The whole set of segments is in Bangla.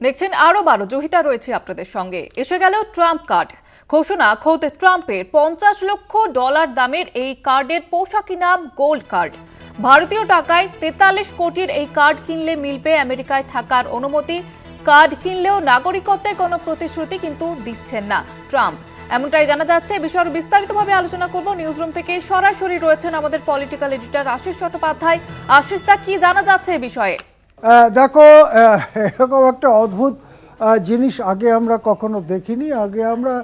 দেখছেন আরও বারো জহিতা রয়েছে আপনাদের সঙ্গে। এসে গেল ট্রাম্প কার্ড। ঘোষণা খোদ ট্রাম্পের পঞ্চাশ লক্ষ ডলার দামের এই কার্ডের পোশাকি নাম গোল্ড কার্ড। ভারতীয় টাকায় তেতাল্লিশ কোটির এই কার্ড কিনলে মিলবে আমেরিকায় থাকার অনুমতি। কার্ড কিনলেও নাগরিকত্বের কোনো প্রতিশ্রুতি কিন্তু দিচ্ছেন না ট্রাম্প। এমনটাই জানা যাচ্ছে। বিষয়ে বিস্তারিতভাবে আলোচনা করব। নিউজরুম থেকে সরাসরি রয়েছেন আমাদের পলিটিক্যাল এডিটর আশিস চট্টোপাধ্যায়। আশিস দা, কি জানা যাচ্ছে এ বিষয়ে? দেখো এরকম একটা অদ্ভুত জিনিস আগে আমরা কখনো দেখিনি। আগে আমরা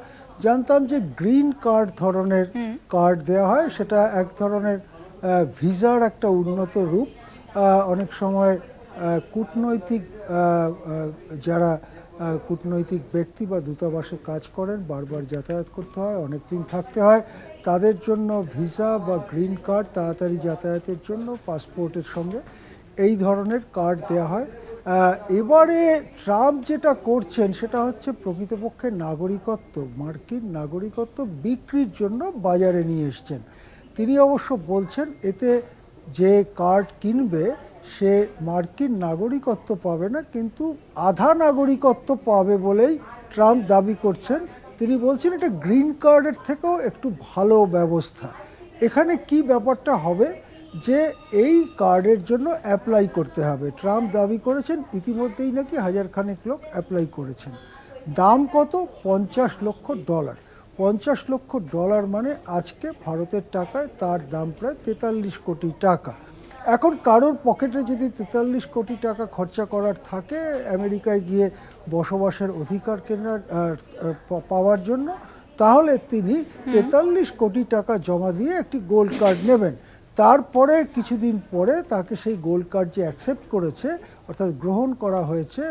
জানতাম যে গ্রিন কার্ড ধরনের কার্ড দেওয়া হয়। সেটা এক ধরনের ভিসার একটা উন্নত রূপ। অনেক সময় কূটনৈতিক যারা কূটনৈতিক ব্যক্তি বা দূতাবাসে কাজ করেন বারবার যাতায়াত করতে হয় অনেক দিন থাকতে হয় তাদের জন্য ভিসা বা গ্রিন কার্ড তাড়াতাড়ি যাতায়াতের জন্য পাসপোর্টের সঙ্গে। এই ধরনের কার্ড দেওয়া হয়। এবারে ট্রাম্প যেটা করছেন সেটা হচ্ছে প্রকৃতপক্ষে নাগরিকত্ব, মার্কিন নাগরিকত্ব বিক্রির জন্য বাজারে নিয়ে এসছেন। তিনি অবশ্য বলছেন, এতে যে কার্ড কিনবে, সে মার্কিন নাগরিকত্ব পাবে না, কিন্তু আধা নাগরিকত্ব পাবে বলেই ট্রাম্প দাবি করছেন। তিনি বলছেন, এটা গ্রিন কার্ডের থেকেও একটু ভালো ব্যবস্থা। এখানে কি ব্যাপারটা হবে? যে এই কার্ডের জন্য অ্যাপ্লাই করতে হবে। ট্রাম্প দাবি করেছেন, ইতিমধ্যেই নাকি হাজার খানেক লোক অ্যাপ্লাই করেছেন। দাম কত? পঞ্চাশ লক্ষ ডলার পঞ্চাশ লক্ষ ডলার মানে আজকে ভারতের টাকায় তার দাম প্রায় তেতাল্লিশ কোটি টাকা। এখন কারোর পকেটে যদি তেতাল্লিশ কোটি টাকা খরচা করার থাকে, আমেরিকায় গিয়ে বসবাসের অধিকার কেনার পাওয়ার জন্য, তাহলে তিনি তেতাল্লিশ কোটি টাকা জমা দিয়ে একটি গোল্ড কার্ড নেবেন। তারপরে কিছুদিন পরে তাকে সেই গোল্ড কার্ড যে অ্যাকসেপ্ট করেছে, অর্থাৎ গ্রহণ করা হয়েছে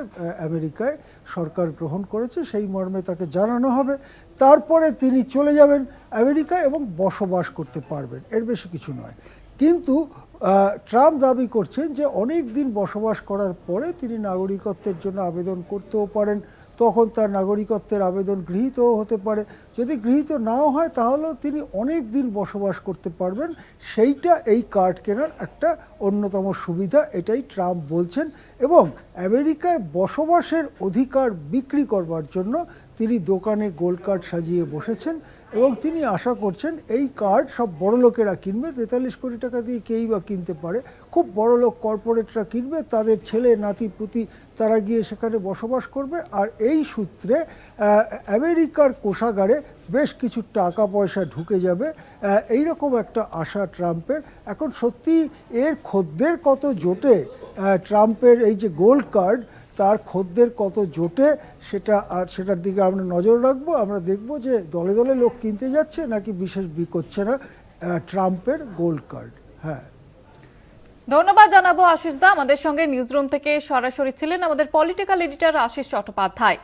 আমেরিকায়, সরকার গ্রহণ করেছে, সেই মর্মে তাকে জানানো হবে। তারপরে তিনি চলে যাবেন আমেরিকায় এবং বসবাস করতে পারবেন। এর বেশি কিছু নয়। কিন্তু ট্রাম্প দাবি করছেন যে অনেক দিন বসবাস করার পরে তিনি নাগরিকত্বের জন্য আবেদন করতেও পারেন। তখন তার নাগরিকত্বের আবেদন গৃহীতও হতে পারে। যদি গৃহীত নাও হয়, তাহলেও তিনি অনেক দিন বসবাস করতে পারবেন। সেইটা এই কার্ড কেনার একটা অন্যতম সুবিধা, এটাই ট্রাম্প বলছেন। এবং আমেরিকায় বসবাসের অধিকার বিক্রি করবার জন্য তিনি দোকানে গোল্ড কার্ড সাজিয়ে বসেছেন এবং তিনি আশা করছেন এই কার্ড সব বড় লোকেরা কিনবে তেতাল্লিশ কোটি টাকা দিয়ে কেই বা কিনতে পারে। খুব বড় লোক কর্পোরেটরা কিনবে তাদের ছেলে নাতি পুতি তারা গিয়ে সেখানে বসবাস করবে। আর এই সূত্রে আমেরিকার কোষাগারে বেশ কিছু টাকা পয়সা ঢুকে যাবে। আহ, এইরকম একটা আশা ট্রাম্পের। এখন সত্যি এর খদ্দের কত জোটে ট্রাম্পের এই যে গোল্ড কার্ড, তার খদ্দের কত জোটে, সেটা আর সেটার দিকে আমরা নজর রাখব। আমরা দেখব যে দলে দলে লোক কিনতে যাচ্ছে, নাকি বিশেষ বি করছে না ট্রাম্পের গোল্ড কার্ড। হ্যাঁ। ধন্যবাদ জানাব আশিস দা। আমাদের সঙ্গে নিউজরুম থেকে সরাসরি ছিলেন আমাদের পলিটিক্যাল এডিটর আশিস চট্টোপাধ্যায়।